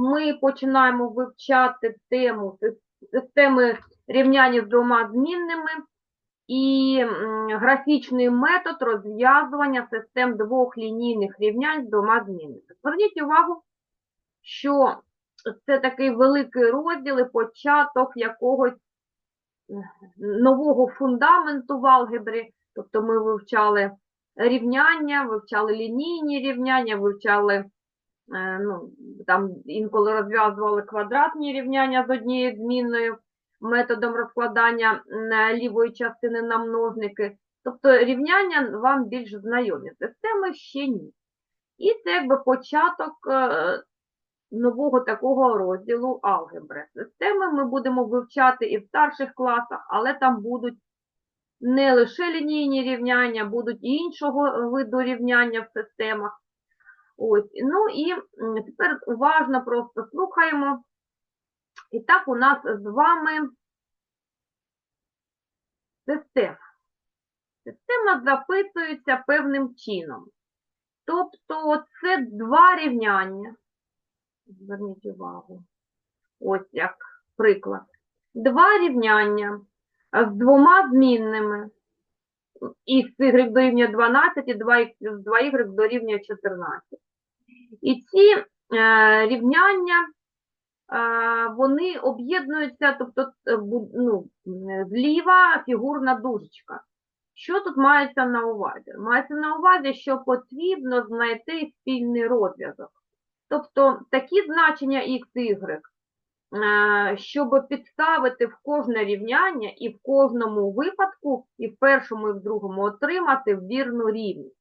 ми починаємо вивчати тему системи рівняння з двома змінними і графічний метод розв'язування систем двох лінійних рівнянь з двома змінними. Зверніть увагу, що це такий великий розділ і початок якогось нового фундаменту в алгебрі. Тобто ми вивчали рівняння, вивчали лінійні рівняння, вивчали, ну, там інколи розв'язували квадратні рівняння з однією змінною методом розкладання лівої частини на множники. Тобто рівняння вам більш знайомі, системи ще ні. І це якби початок е, нового такого розділу алгебри. Системи ми будемо вивчати і в старших класах, але там будуть не лише лінійні рівняння, будуть іншого виду рівняння в системах. Ось. Ну і тепер уважно просто слухаємо. І так у нас з вами система. Система записується певним чином. Тобто це два рівняння. Зверніть увагу. Ось як приклад. Два рівняння з двома змінними. Х дорівнює 12 і 2х плюс 2y дорівнює 14. І ці е, рівняння, е, вони об'єднуються, тобто е, ну, зліва фігурна дужечка. Що тут мається на увазі? Мається на увазі, що потрібно знайти спільний розв'язок. Тобто такі значення x, y, е, щоб підставити в кожне рівняння і в кожному випадку, і в першому, і в другому отримати вірну рівність.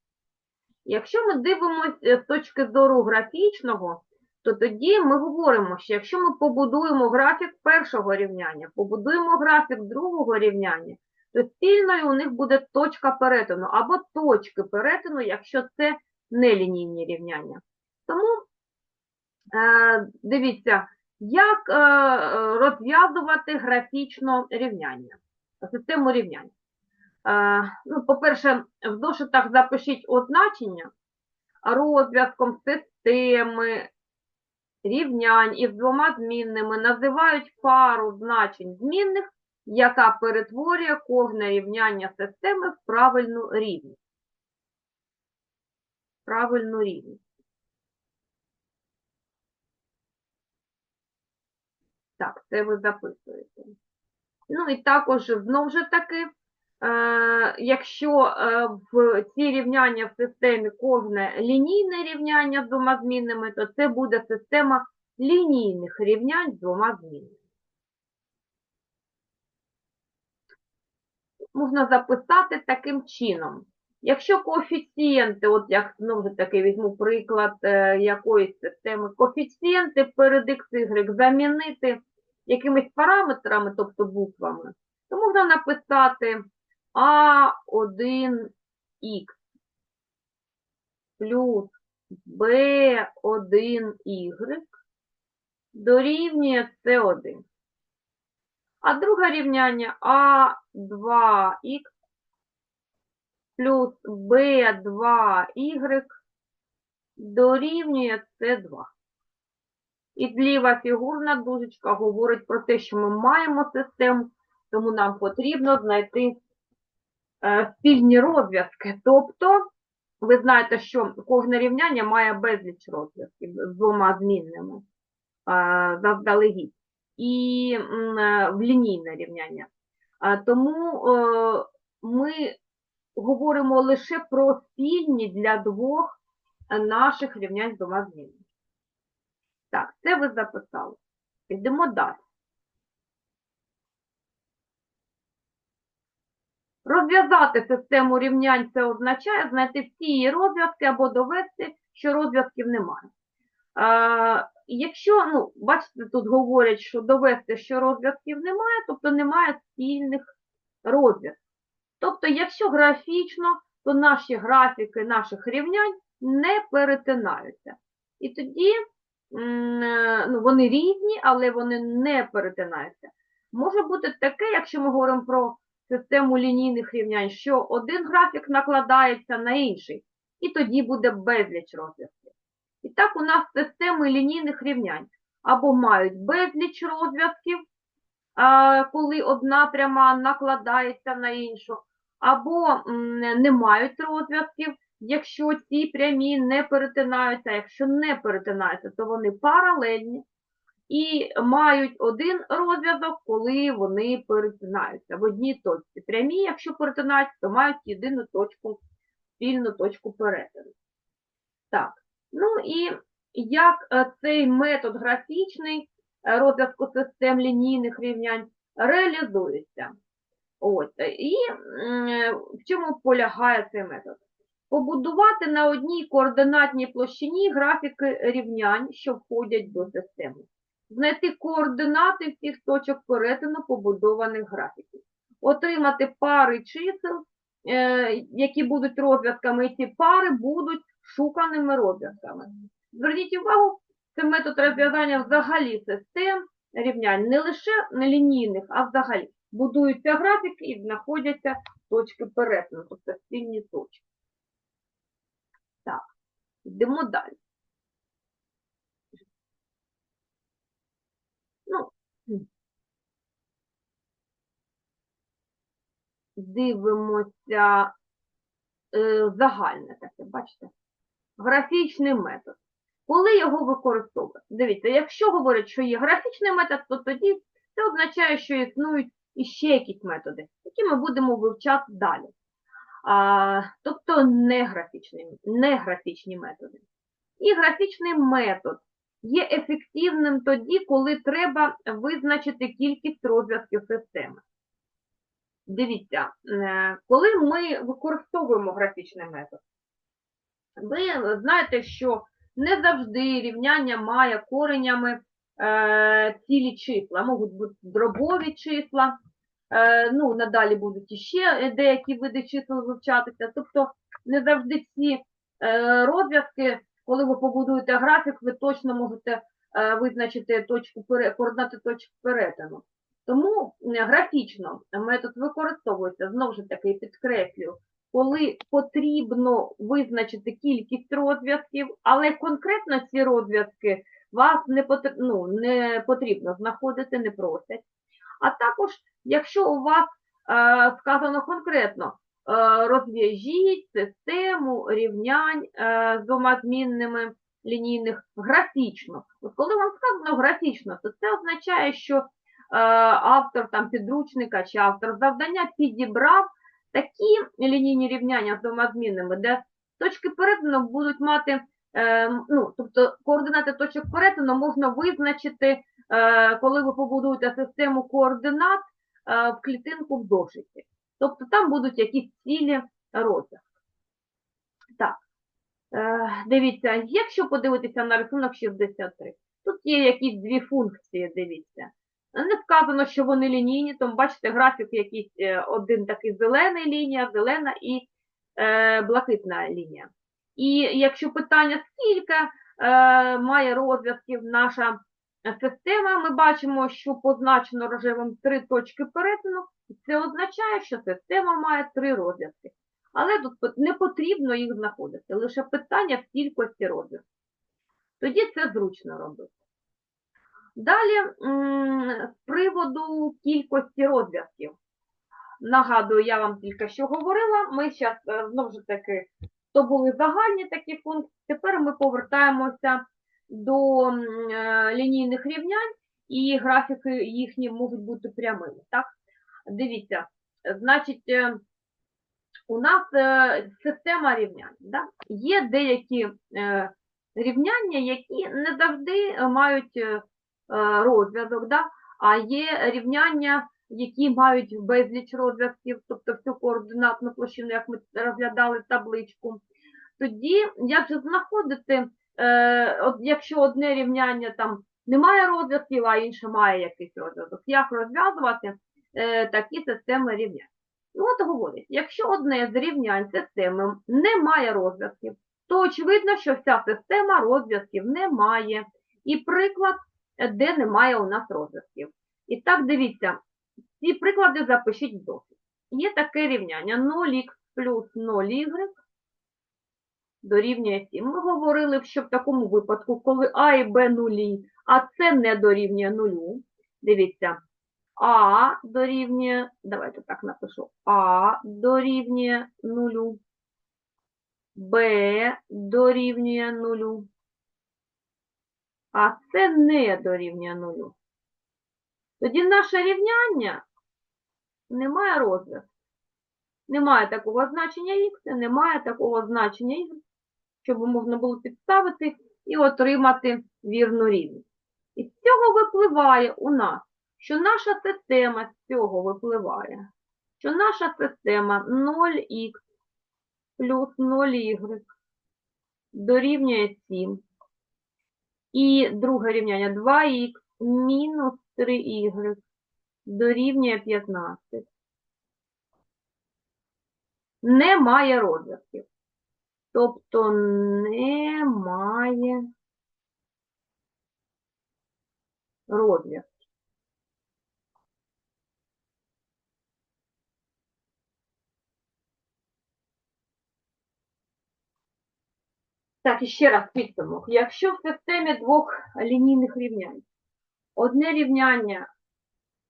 Якщо ми дивимося з точки зору графічного, то тоді ми говоримо, що якщо ми побудуємо графік першого рівняння, побудуємо графік другого рівняння, то спільною у них буде точка перетину або точки перетину, якщо це нелінійні рівняння. Тому е, дивіться, як е, е, розв'язувати графічно рівняння, систему рівнянь. Е, ну, по-перше, в зошитах запишіть означення розв'язком системи рівнянь із двома змінними називають пару значень змінних, яка перетворює кожне рівняння системи в правильну рівність. Правильну рівність. Так, це ви записуєте. Ну і також знову ж таки, якщо е, в ці рівняння в системі кожне лінійне рівняння з двома змінними, то це буде система лінійних рівнянь з двома змінними. Можна записати таким чином. Якщо коефіцієнти, от як знову ж таки візьму приклад е, якоїсь системи, коефіцієнти перед x, y замінити якимись параметрами, тобто буквами, то можна написати А1х плюс Б1y дорівнює С1. А друге рівняння А2х плюс B2y дорівнює С2. І зліва фігурна дужечка говорить про те, що ми маємо систему, тому нам потрібно знайти спільні розв'язки. Тобто, ви знаєте, що кожне рівняння має безліч розв'язків з двома змінними е, заздалегідь. І е, в лінійне рівняння. Тому е, ми говоримо лише про спільні для двох е, наших рівнянь з двома змінами. Так, це ви записали. Йдемо далі. Розв'язати систему рівнянь це означає знайти всі її розв'язки або довести, що розв'язків немає. Е, якщо, ну, бачите, тут говорять, що довести, що розв'язків немає, тобто немає спільних розв'язків. Тобто, якщо графічно, то наші графіки наших рівнянь не перетинаються. І тоді ну, вони різні, але вони не перетинаються. Може бути таке, якщо ми говоримо про систему лінійних рівнянь, що один графік накладається на інший, і тоді буде безліч розв'язків. І так у нас системи лінійних рівнянь. або мають безліч розв'язків, коли одна пряма накладається на іншу, або не мають розв'язків, якщо ці прямі не перетинаються, якщо не перетинаються, то вони паралельні і мають один розв'язок, коли вони перетинаються в одній точці. Прямі, якщо перетинаються, то мають єдину точку, спільну точку перетину. Так, ну і як е, цей метод графічний е, розв'язку систем лінійних рівнянь реалізується. От, і в чому полягає цей метод? Побудувати на одній координатній площині графіки рівнянь, що входять до системи. Знайти координати всіх точок перетину побудованих графіків. Отримати пари чисел, е, які будуть розв'язками, і ці пари будуть шуканими розв'язками. Зверніть увагу, це метод розв'язання взагалі систем рівнянь, не лише нелінійних, а взагалі. Будуються графіки і знаходяться точки перетину, тобто спільні точки. Так, йдемо далі. Ну, дивимося е, загальне таке, бачите? Графічний метод. Коли його використовувати? Дивіться, якщо говорять, що є графічний метод, то тоді це означає, що існують іще якісь методи, які ми будемо вивчати далі. А, тобто не графічні, не графічні методи. І графічний метод є ефективним тоді, коли треба визначити кількість розв'язків системи. Дивіться, е, коли ми використовуємо графічний метод, ви знаєте, що не завжди рівняння має коренями е, цілі числа, можуть бути дробові числа, е, ну, надалі будуть іще деякі види чисел вивчатися. Тобто не завжди е, розв'язки, коли ви побудуєте графік, ви точно можете визначити точку координати точки перетину. Тому графічно метод використовується, знову ж таки, підкреслюю, коли потрібно визначити кількість розв'язків, але конкретно ці розв'язки вас не, потр- ну, не потрібно знаходити, не просять. А також, якщо у вас е, сказано конкретно, е, розв'яжіть систему рівнянь е, з двома змінними лінійних графічно. От коли вам сказано графічно, то це означає, що автор там, підручника чи автор завдання підібрав такі лінійні рівняння з двома змінними, де точки перетину будуть мати, е, ну, тобто координати точок перетину можна визначити, е, коли ви побудуєте систему координат е, в клітинку в зошиті. Тобто там будуть якісь цілі розв'язки. Так, е, дивіться, якщо подивитися на рисунок 63, тут є якісь дві функції, дивіться. Не сказано, що вони лінійні, тому бачите, графік якийсь е, один такий зелений лінія, зелена і е, блакитна лінія. І якщо питання, скільки е, має розв'язків наша система, ми бачимо, що позначено рожевим три точки перетину, це означає, що система має три розв'язки. Але тут не потрібно їх знаходити, лише питання в кількості розв'язків. Тоді це зручно робити. Далі, з приводу кількості розв'язків. Нагадую, я вам тільки що говорила, ми зараз, знову ж таки, то були загальні такі функції, тепер ми повертаємося до е, лінійних рівнянь, і графіки їхні можуть бути прямими. Так? Дивіться, значить, е, у нас е, система рівнянь. Да? Є деякі е, рівняння, які не завжди е, мають е, е, розв'язок, да? а є рівняння, які мають безліч розв'язків, тобто всю координатну площину, як ми розглядали табличку. Тоді, як же знаходити, е, якщо одне рівняння там не має розв'язків, а інше має якийсь розв'язок, як розв'язувати е, такі системи рівнянь? Ну, от говорять, якщо одне з рівнянь системи не має розв'язків, то очевидно, що вся система розв'язків не має. І приклад, е, де немає у нас розв'язків. І так, дивіться, ці приклади запишіть в досвід. Є таке рівняння 0х плюс 0y дорівнює 7. Ми говорили, що в такому випадку, коли А і Б нулі, а С не дорівнює нулю, дивіться, А дорівнює, давайте так напишу, А дорівнює нулю, Б дорівнює нулю, а С не дорівнює нулю. Тоді наше рівняння не має розв'язку. Немає такого значення х, немає такого значення y, щоб можна було підставити і отримати вірну рівність. І з цього випливає у нас, що наша система з цього випливає, що наша система 0х плюс 0y дорівнює 7. І друге рівняння 2х мінус 3y дорівнює 15 немає розв'язків. Тобто немає розв'язків. Так, ще раз підсумок. Якщо в системі двох лінійних рівнянь одне рівняння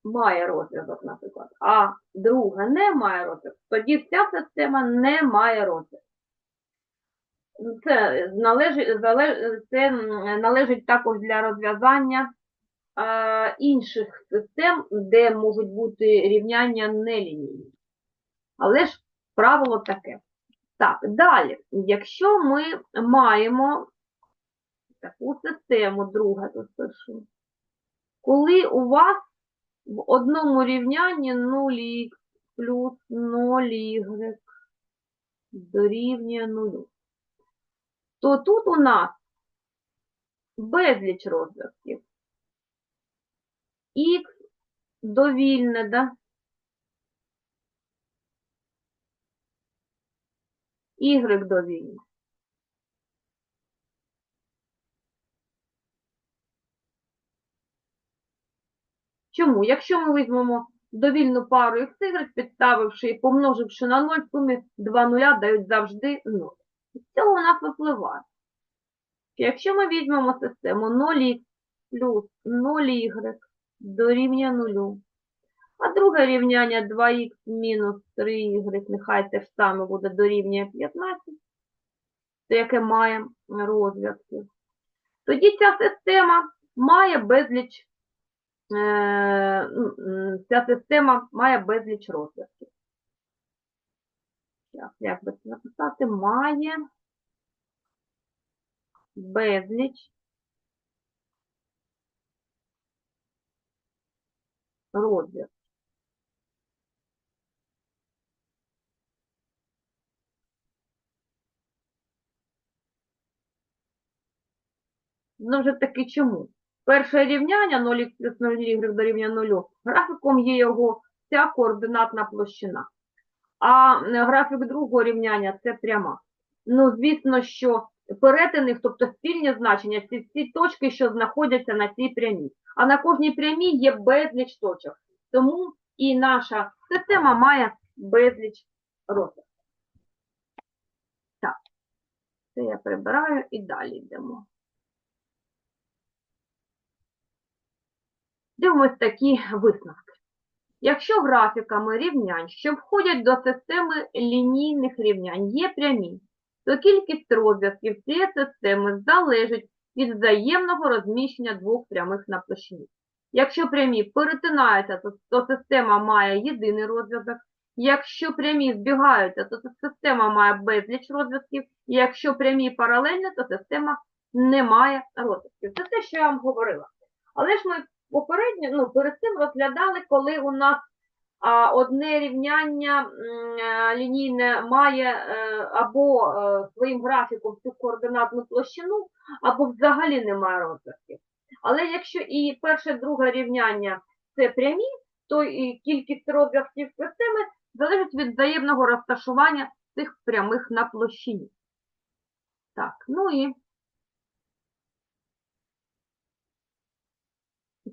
має розв'язок, наприклад, а друге не має розв'язок, тоді ця система не має розв'язку. Це належить, це належить також для розв'язання е, інших систем, де можуть бути рівняння нелінійні. Але ж правило таке. Так, далі, якщо ми маємо таку систему, друга тут пишу, коли у вас в одному рівнянні 0х плюс 0y дорівнює 0, то тут у нас безліч розв'язків. Х довільне, да? Y довільне. Чому? Якщо ми візьмемо довільну пару xy, підставивши і помноживши на 0, в сумі 2 нуля дають завжди 0. І з цього у нас випливає. що Якщо ми візьмемо систему 0х плюс 0y дорівнює 0, а друге рівняння 2х мінус 3y, нехай те ж саме буде дорівнює 15, то яке має розв'язки. Тоді ця система має безліч е, ця система має безліч розв'язків. Як би це написати? Має безліч розв'язків. Ну, вже таки чому? Перше рівняння 0х плюс 0y дорівнює 0. Графіком є його ця координатна площина. А графік другого рівняння це пряма. Ну, звісно, що перетини, тобто спільні значення, це всі точки, що знаходяться на цій прямій. А на кожній прямій є безліч точок. Тому і наша система має безліч розвитку. Так, це я прибираю і далі йдемо. Дивимось такі висновки. Якщо графіками рівнянь, що входять до системи лінійних рівнянь, є прямі, то кількість розв'язків цієї системи залежить від взаємного розміщення двох прямих на площині. Якщо прямі перетинаються, то, система має єдиний розв'язок. Якщо прямі збігаються, то система має безліч розв'язків. І якщо прямі паралельні, то система не має розв'язків. Це те, що я вам говорила. Але ж ми попередньо, ну, перед цим розглядали, коли у нас а, одне рівняння е, лінійне має е, або е, своїм графіком цю координатну площину, або взагалі немає розв'язків. Але якщо і перше, друге рівняння це прямі, то і кількість розв'язків системи залежить від взаємного розташування цих прямих на площині. Так, ну і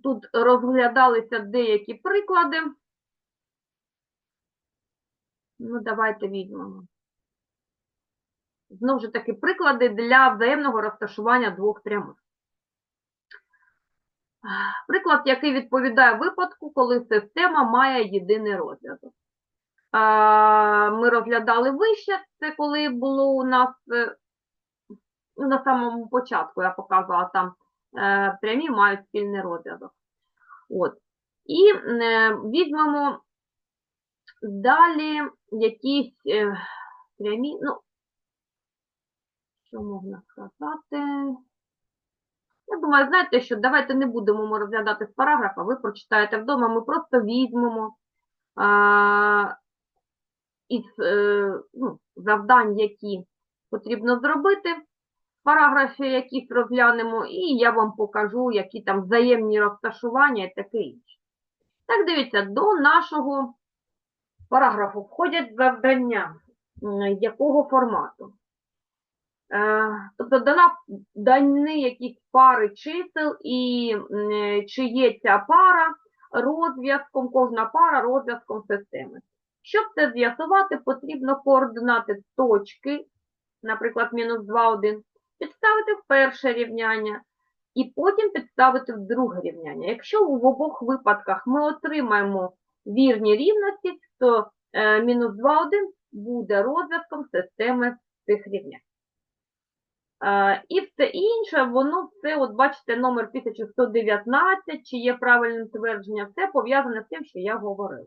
Тут розглядалися деякі приклади. Ну, давайте візьмемо. Знову ж таки, приклади для взаємного розташування двох прямих. Приклад, який відповідає випадку, коли система має єдиний розв'язок. Ми розглядали вище, це коли було у нас е, на самому початку, я показувала там прямі мають спільний розв'язок. От. І е, візьмемо далі якісь е, прямі, ну, що можна сказати? Я думаю, знаєте, що давайте не будемо ми розглядати з параграфа, ви прочитаєте вдома, ми просто візьмемо а, із е, ну, завдань, які потрібно зробити, параграфі якісь розглянемо, і я вам покажу, які там взаємні розташування і таке інше. Так, дивіться, до нашого параграфу входять завдання якого формату. Е, Тобто дані якісь пари чисел, і чи є ця пара розв'язком, кожна пара розв'язком системи. Щоб це з'ясувати, потрібно координати точки, наприклад, мінус 2, 1, підставити в перше рівняння, і потім підставити в друге рівняння. Якщо в обох випадках ми отримаємо вірні рівності, то е, мінус 2, 1 буде розв'язком системи цих рівнянь. Е, І все інше, воно все, от бачите, номер 1119, чи є правильне твердження, все пов'язане з тим, що я говорила.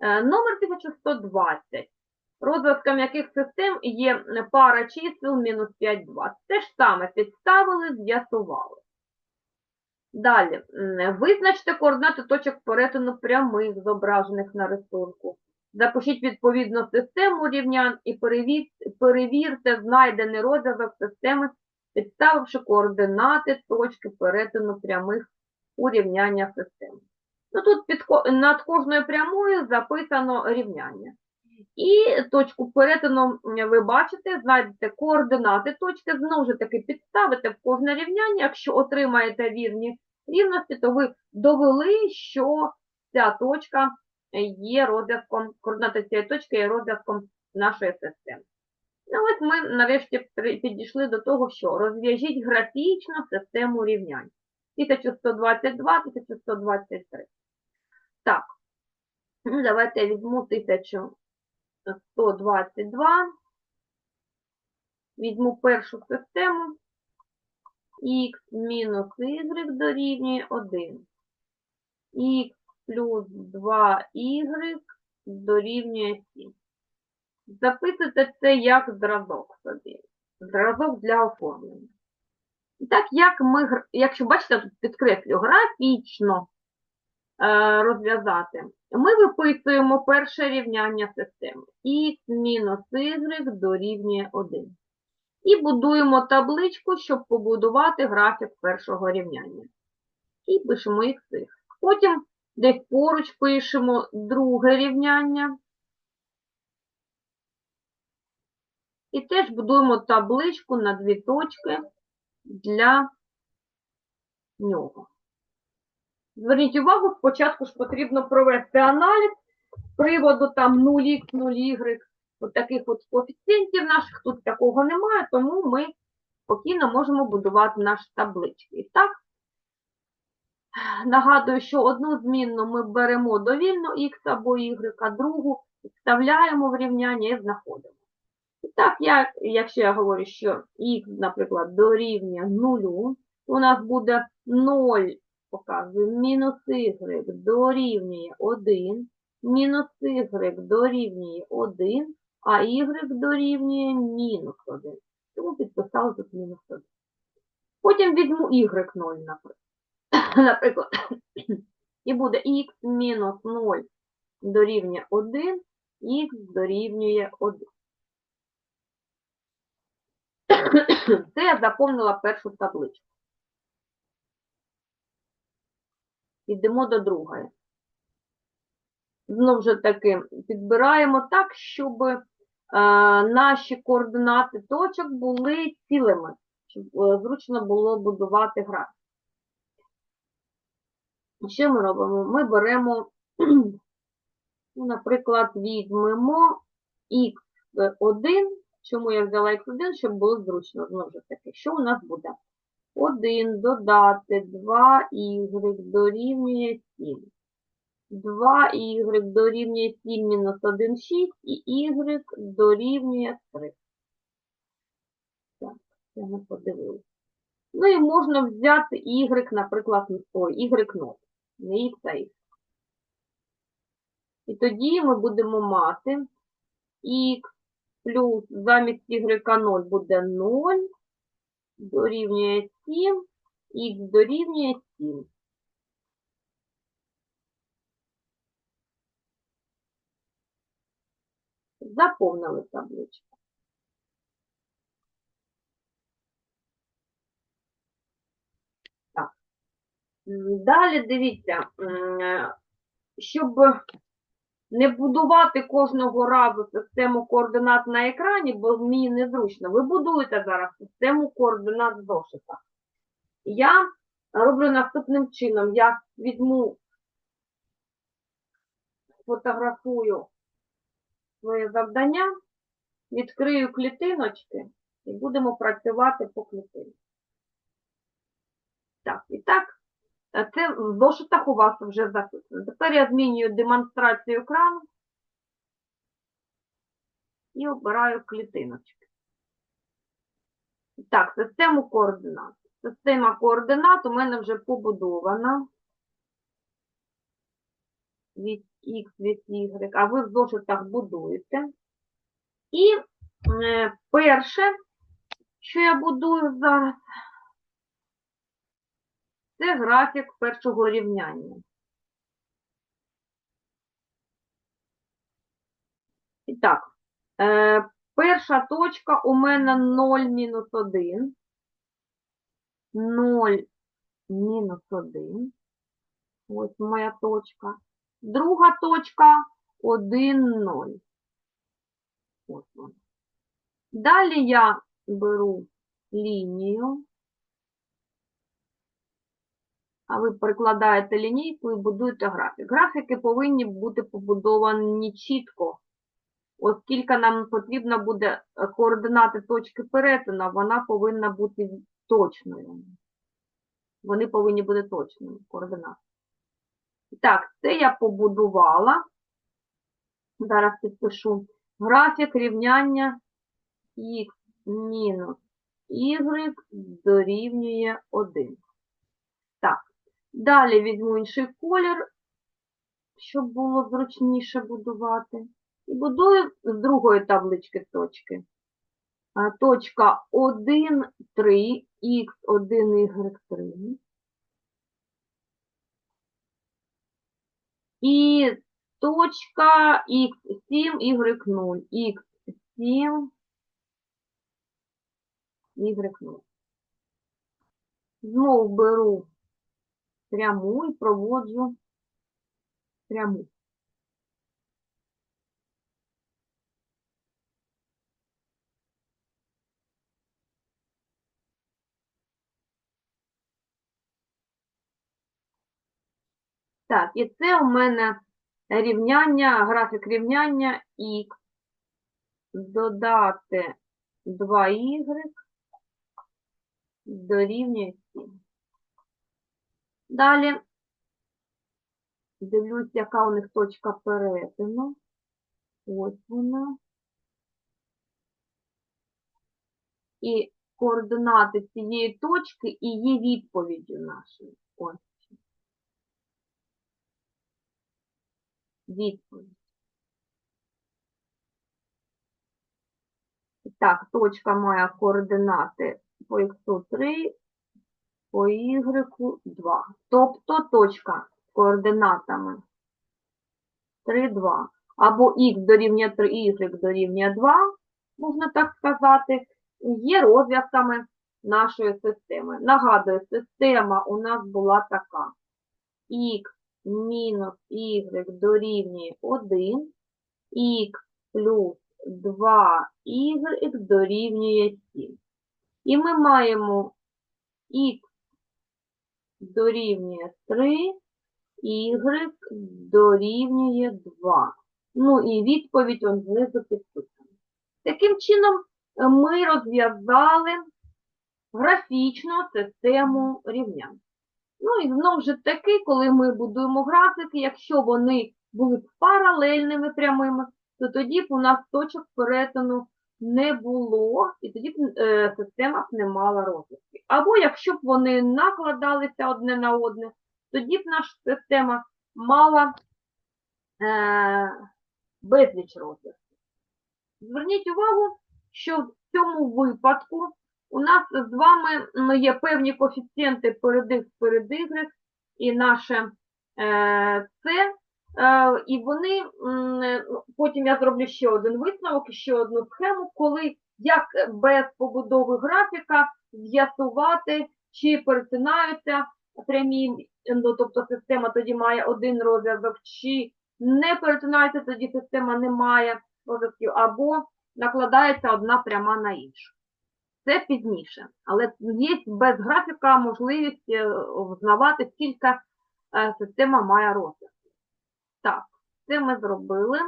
Е, Номер 1120. Розв'язком яких систем є пара чисел мінус 5, 2. Те ж саме підставили, з'ясували. Далі. Визначте координати точок перетину прямих, зображених на рисунку. Запишіть відповідну систему рівнянь і перевірте знайдений розв'язок системи, підставивши координати точки перетину прямих у рівняннях системи. Ну, тут під, над кожною прямою записано рівняння. І точку перетину ви бачите, знайдете координати точки, знову ж таки підставите в кожне рівняння. Якщо отримаєте вірні рівності, то ви довели, що ця точка є розв'язком, координати цієї точки є розв'язком нашої системи. Ну, ось ми нарешті підійшли до того, що розв'яжіть графічно систему рівнянь. 1122, 1123. Так, ну, давайте візьму 1122. Візьму першу систему. х мінус y дорівнює 1. х плюс 2y дорівнює 7. Записуйте це як зразок собі. Зразок для оформлення. І так, як ми, якщо бачите, тут підкреслю, графічно розв'язати, ми виписуємо перше рівняння системи. х мінус y дорівнює 1. І будуємо табличку, щоб побудувати графік першого рівняння. І пишемо xx. Потім десь поруч пишемо друге рівняння. І теж будуємо табличку на дві точки для нього. Зверніть увагу, спочатку ж потрібно провести аналіз з приводу там 0х, 0y, от таких от коефіцієнтів наших, тут такого немає, тому ми спокійно можемо будувати наші таблички. І так, нагадую, що одну змінну ми беремо довільно х або y, а другу вставляємо в рівняння і знаходимо. І так, як, якщо я говорю, що х, наприклад, дорівнює 0, то у нас буде 0, показую, мінус y дорівнює 1, мінус y дорівнює 1, а y дорівнює мінус 1. Тому підписали тут мінус 1. Потім візьму y 0, наприклад. І буде х мінус 0 дорівнює 1, х дорівнює 1. Це я заповнила першу табличку. Йдемо до другої. Знову ж таки, підбираємо так, щоб е, наші координати точок були цілими, щоб е, зручно було будувати графік. Що ми робимо? Ми беремо, ну, наприклад, візьмемо х1 Чому я взяла х1, щоб було зручно, знову ж таки. Що у нас буде? 1 додати 2y дорівнює 7. 2y дорівнює 7 мінус 1, 6 і y дорівнює 3. Так, це ми подивилися. Ну і можна взяти y, наприклад, ой, y0, не x, а x. І тоді ми будемо мати x плюс замість y0 буде 0, дорівнює 7, х дорівнює 7. Заповнили табличку. Далі дивіться, щоб не будувати кожного разу систему координат на екрані, бо мені незручно. Ви будуєте зараз систему координат в зошитах. Я роблю наступним чином. Я візьму, фотографую своє завдання, відкрию клітиночки і будемо працювати по клітинці. Так, і так, це в зошитах у вас вже записано. Тепер я змінюю демонстрацію екрану і обираю клітиночки. Так, систему координат. Система координат у мене вже побудована. Від X, від Y, а ви в зошитах будуєте. І е, перше, що я будую зараз, це графік першого рівняння. І так, е, перша точка у мене 0 мінус 1. 0 мінус 1. Ось моя точка. Друга точка 1, 0. Ось вона. Далі я беру лінію. А ви перекладаєте лінійку і будуєте графік. Графіки повинні бути побудовані чітко, оскільки нам потрібно буде е, координати точки перетину, вона повинна бути точною. Вони повинні бути точними, координати. Так, це я побудувала. Зараз підпишу. Графік рівняння х мінус y дорівнює 1. Так, далі візьму інший колір, щоб було зручніше будувати. І будую з другої таблички точки. Точка 1, 3, х1, y3. І точка x7, y0, x7, y0. Знову беру пряму і проводжу пряму. Так, і це у мене рівняння, графік рівняння х додати 2y дорівнює 7. Далі дивлюсь, яка у них точка перетину. Ось вона. І координати цієї точки і є відповіддю нашої. Ось. Відповідь. Так, точка має координати по х 3, по y 2. Тобто точка з координатами 3, 2. Або х дорівнює 3, y дорівнює 2, можна так сказати, є розв'язками нашої системи. Нагадую, система у нас була така. х мінус y дорівнює 1, х плюс 2y дорівнює 7. І ми маємо х дорівнює 3, y дорівнює 2. Ну і відповідь он знизу підписана. Таким чином, ми розв'язали графічну систему рівнянь. Ну і знову ж таки, коли ми будуємо графіки, якщо вони були паралельними прямими, то тоді б у нас точок перетину не було, і тоді б е, система б не мала розв'язків. Або якщо б вони накладалися одне на одне, тоді б наша система мала е, безліч розв'язків. Зверніть увагу, що в цьому випадку у нас з вами ну, є певні коефіцієнти перед X, перед і наше е, С, е, і вони, е, ну, потім я зроблю ще один висновок, ще одну схему, коли як без побудови графіка з'ясувати, чи перетинаються прямі, ну, тобто система тоді має один розв'язок, чи не перетинаються, тоді система не має розв'язків, або накладається одна пряма на іншу. Це пізніше, але є без графіка можливість е, взнавати, скільки е, система має розв'язків. Так, це ми зробили.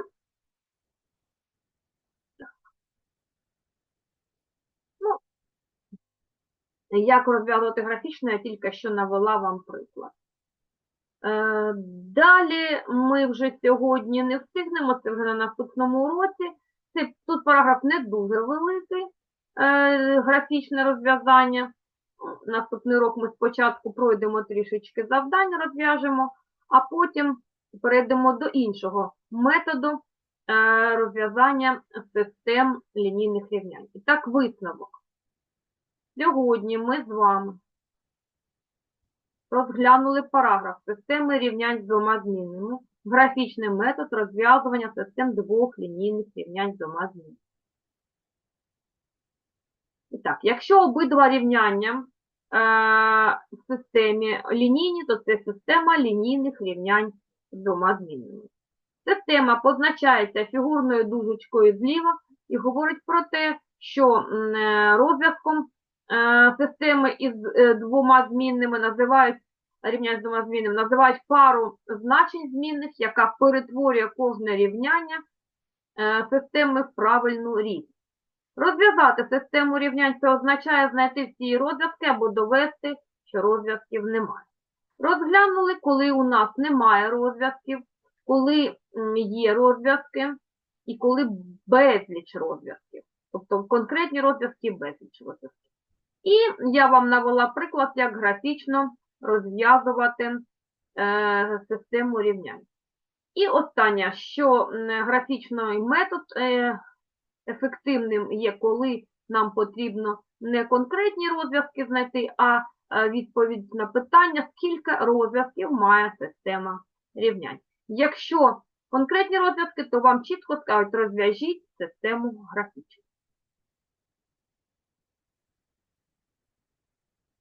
Ну, як розв'язувати графічно, я тільки що навела вам приклад. Е, Далі ми вже сьогодні не встигнемо, це вже на наступному уроці. Тут параграф не дуже великий, графічне розв'язання. Наступний урок ми спочатку пройдемо трішечки завдань, розв'яжемо, а потім перейдемо до іншого методу е, розв'язання систем лінійних рівнянь. І так, висновок. Сьогодні ми з вами розглянули параграф системи рівнянь з двома змінними, графічний метод розв'язування систем двох лінійних рівнянь з двома змінними. Так, якщо обидва рівняння е, в системі лінійні, то це система лінійних рівнянь з двома змінними. Система позначається фігурною дужечкою зліва і говорить про те, що е, розв'язком е, системи із е, двома змінними називають рівняння з двома змінними, називають пару значень змінних, яка перетворює кожне рівняння системи в правильну рівність. Розв'язати систему рівнянь це означає знайти всі розв'язки або довести, що розв'язків немає. Розглянули, коли у нас немає розв'язків, коли є розв'язки і коли безліч розв'язків. Тобто конкретні розв'язки безліч розв'язків. І я вам навела приклад, як графічно розв'язувати е, систему рівнянь. І останнє, що графічний метод е, ефективним є, коли нам потрібно не конкретні розв'язки знайти, а е, відповідь на питання, скільки розв'язків має система рівнянь. Якщо конкретні розв'язки, то вам чітко скажуть, розв'яжіть систему графічно.